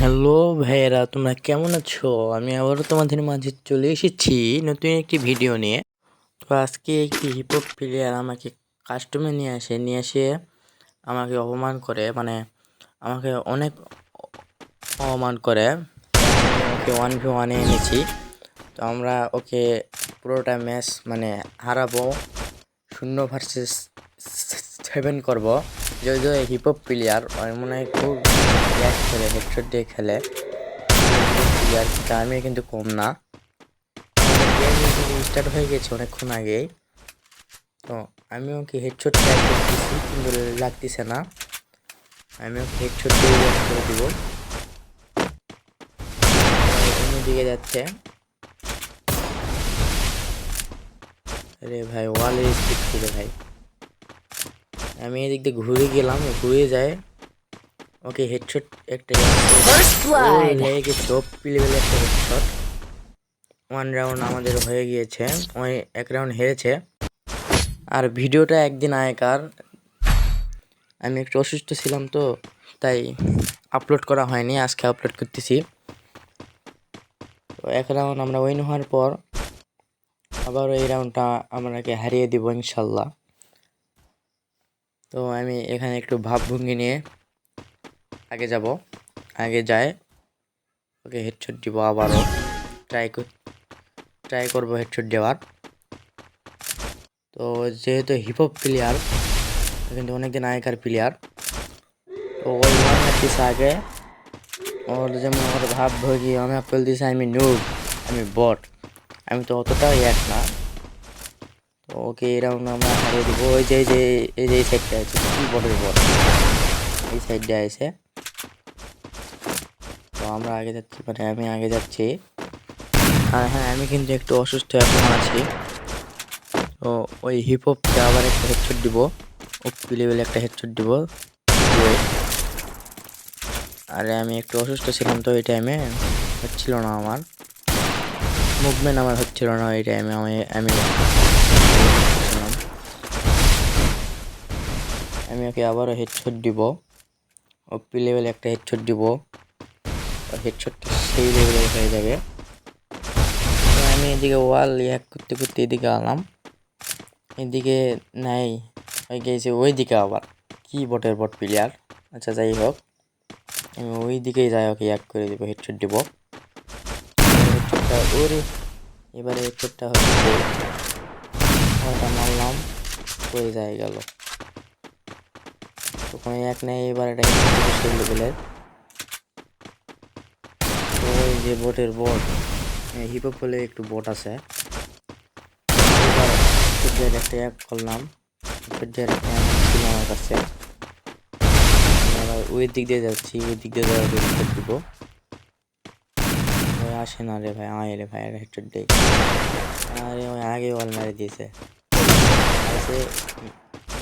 Hello ভাইয়েরা, তোমরা কেমন আছো? আমি আবারও তোমাদের মাঝে চলে এসেছি নতুন একটি ভিডিও নিয়ে। তো আজকে একটি হিপহপ প্লেয়ার আমাকে কাস্টমে নিয়ে আসে, নিয়ে এসে আমাকে অপমান করে মানে আমাকে অনেক অপমান করে। ওকে ওয়ান ভি ওয়ানে এনেছি। তো আমরা ওকে পুরোটা ম্যাচ মানে হারাবো, শূন্য ভার্সেস সেভেন করব। যদি হিপহপ প্লেয়ার মনে হয় খুব ইয়ার খেলে হেডশট দিয়ে খেলে। প্লেয়ার আমি কিন্তু কম না। স্টার্ট হয়ে গেছে অনেকক্ষণ আগেই। তো আমি ওকে হেডশট ট্রাই করতেছি, কিন্তু লাগতেছে না। আমি ওকে হেডশট দিয়ে করে দিব। দিকে যাচ্ছে। আরে ভাই ওয়ালে স্পিড ছিল ভাই? আমি এদিক দিয়ে ঘুরে গেলাম ঘুরে যায়। ওকে হেডশট একটা হেডশট ওয়ান রাউন্ড আমাদের হয়ে গিয়েছে। ওই এক রাউন্ড হেরেছে। আর ভিডিওটা একদিন আগেকার। আমি একটু অসুস্থ ছিলাম তো তাই আপলোড করা হয়নি আজকে আপলোড করতেছি। তো এক রাউন্ড আমরা উইন হওয়ার পর আবার এই রাউন্ডটা আমরাকে হারিয়ে দিব ইনশাল্লাহ। তো আমি এখানে একটু ভাবভঙ্গি নিয়ে আগে যাব। আগে যায় ওকে হেডশট দিব আবারও। ট্রাই ট্রাই করব হেডশট দেওয়ার। তো যেহেতু হিপহপ প্লেয়ার কিন্তু অনেকদিন আগেকার প্লেয়ার তো ওই দিছে আগে? ওর যেমন ওর ভাব ভোগী আমি আপেল দিছে, আমি নুব আমি বট আমি তো অতটাও এক না। ওকে রাউন্ড আমরা হারিয়ে দিব। ওই যে এই যে এই যে, এই সাইডটা আছে, কি বটের বট এই সাইডটা আছে। তো আমরা আগে যাচ্ছি মানে আমি আগে যাচ্ছি। আর হ্যাঁ আমি কিন্তু একটু অসুস্থ এখন আছি। তো ওই হিপহপকে আবার একটা হেডশট দিব। ওপি লেভেলে একটা হেডশট দিব। আরে, আমি একটু অসুস্থ ছিলাম তো ওই টাইমে হচ্ছিল না আমার। মুভমেন্ট আমার হচ্ছিল না ওই টাইমে আমি আমি আমি ওকে আবারও হেডশট দিব। ওপি লেভেলে একটা হেডশট দিব। হেডশটটা সেই লেভেলে হয়ে যাবে। আমি এদিকে ওয়াল ইয়াক করতে করতে এদিকে আলাম। এদিকে নাই, হয়ে গিয়েছে ওই দিকে আবার। কি বটের বট প্লেয়ার আচ্ছা যাই হোক। আমি ওই দিকেই যাই ওকে এক করে দেবো হেডশট দিব। হেডশটটা ওরে এবারে হেডশটটা হচ্ছে ওটা মারলাম, হয়ে যায় গেল। কোনো এক নেই, এবার এটা লেভেলের ওই যে বোটের বোট হিপহপ হলে একটু বোট আছে। এবার একটা অ্যাপ করলাম। ছিল আমার কাছে। ওই দিক দিয়ে যাচ্ছি, ওই দিক দিয়ে যাওয়ার দিব। ওই আসে না রে ভাই আয় রে ভাই হেডশট দেই আরে ওই আগে ওয়াল মেরে দিয়েছে। আছে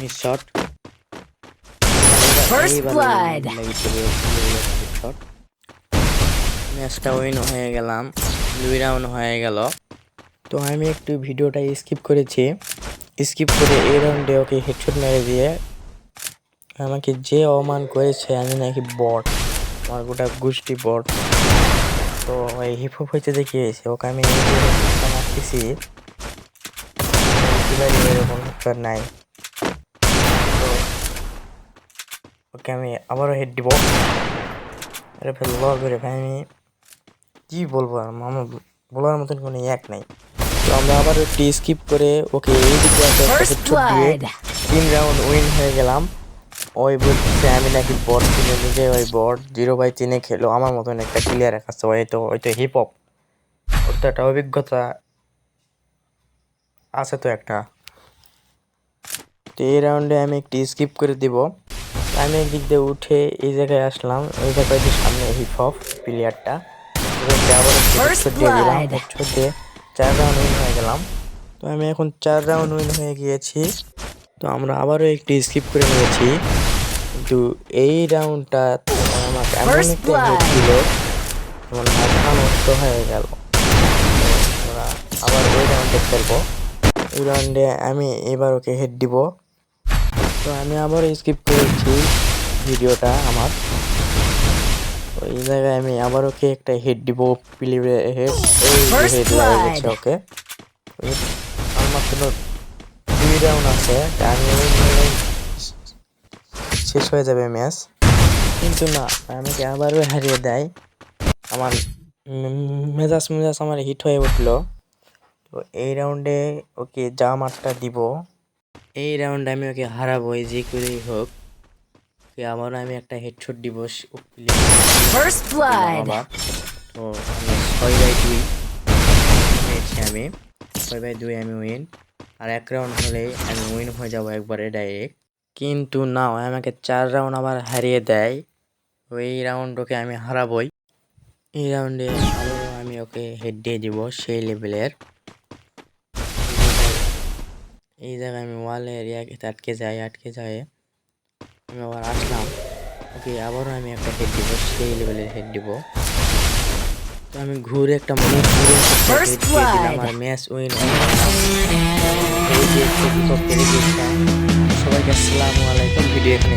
মিস শট blood. শট ম্যাচটা উইন হয়ে গেলাম দুই রাউন্ড হয়ে গেল। তো আমি একটু ভিডিওটা স্কিপ করেছি। স্কিপ করে এই রাউন্ডে ওকে হেডশট মেরে দিয়ে আমাকে যে অপমান করেছে আমি নাকি বট আমার গোটা গোষ্ঠী বট তো ওই হিপহপ হয়েছে দেখিয়েছে ওকে আমি এই মারতেছি। এরকম হেডশট নাই। তো ওকে আমি আবারও হেড দিব। আরে ভাই লগ ভাই আমি কি বলব আমার বলার মতন কোনো এক নাই। তো আমরা আবার একটু স্কিপ করে ওকে এই দিকে একটা দিয়ে তিন রাউন্ড উইন হয়ে গেলাম। ওই বলছে আমি নাকি বট কিনে নিজে ওই বট। জিরো বাই তিনে খেলো আমার মতন একটা প্লেয়ারের কাছে। ওই তো ওই তো হিপ হপ ওর তো একটা অভিজ্ঞতা আছে তো একটা। তো এই রাউন্ডে আমি একটি স্কিপ করে দিব। আমি একদিক দিয়ে উঠে এই জায়গায় আসলাম। এই জায়গায় যে সামনে হিপ হপ প্লেয়ারটা দিয়ে চার রাউন্ড উইন হয়ে গেলাম। তো আমি এখন চার রাউন্ড উইন হয়ে গিয়েছি। তো আমরা আবারও একটি স্কিপ করে নিয়েছি। কিন্তু এই রাউন্ডটা আমাকে এমন একটা হেড blood. ছিল আমার মাথা নষ্ট হয়ে গেল। তো আমরা আবার ওই রাউন্ডে খেলব। ওই রাউন্ডে আমি এবার ওকে হেড দিব। তো আমি আবার স্কিপ করেছি ভিডিওটা আমার। ওই জায়গায় আমি আবার ওকে একটা হেড দিব প্লিবে হেড এই হেড blood. গেছে ওকে। আমার মাত্র দুই রাউন্ড আছে। আমি শেষ হয়ে যাবে ম্যাচ। কিন্তু না আমাকে আবারও হারিয়ে দেয়। আমার মেজাজ মেজাজ আমার হিট হয়ে উঠল। তো এই রাউন্ডে ওকে যা মারটা দিব এই রাউন্ডে আমি ওকে হারাবো এই যে করেই হোক। ওকে আবারও আমি একটা হেডশট দিব। তো আমি ছয় বাই দুই আমি। ছয় বাই দুই আমি উইন আর এক রাউন্ড হলেই আমি উইন হয়ে যাব একবারে ডাইরেক্ট কিন্তু না আমাকে চার রাউন্ড আবার হারিয়ে দেয়। ওই রাউন্ড ওকে আমি হারাবই। এই রাউন্ডে আবারও আমি ওকে হেড দিয়ে দিব সেই লেভেলের এই জায়গায় আমি ওয়ালে এরিয়াতে আটকে যাই আটকে যায় আমি আবার আসলাম। ওকে আবারও আমি একটা হেড দিব সেই লেভেলের হেড দিব। তো আমি ঘুরে একটা মনে ঘুরে. আর ম্যাচ উইন সবাইকে আসসালামু আলাইকুম ভিডিও এখানে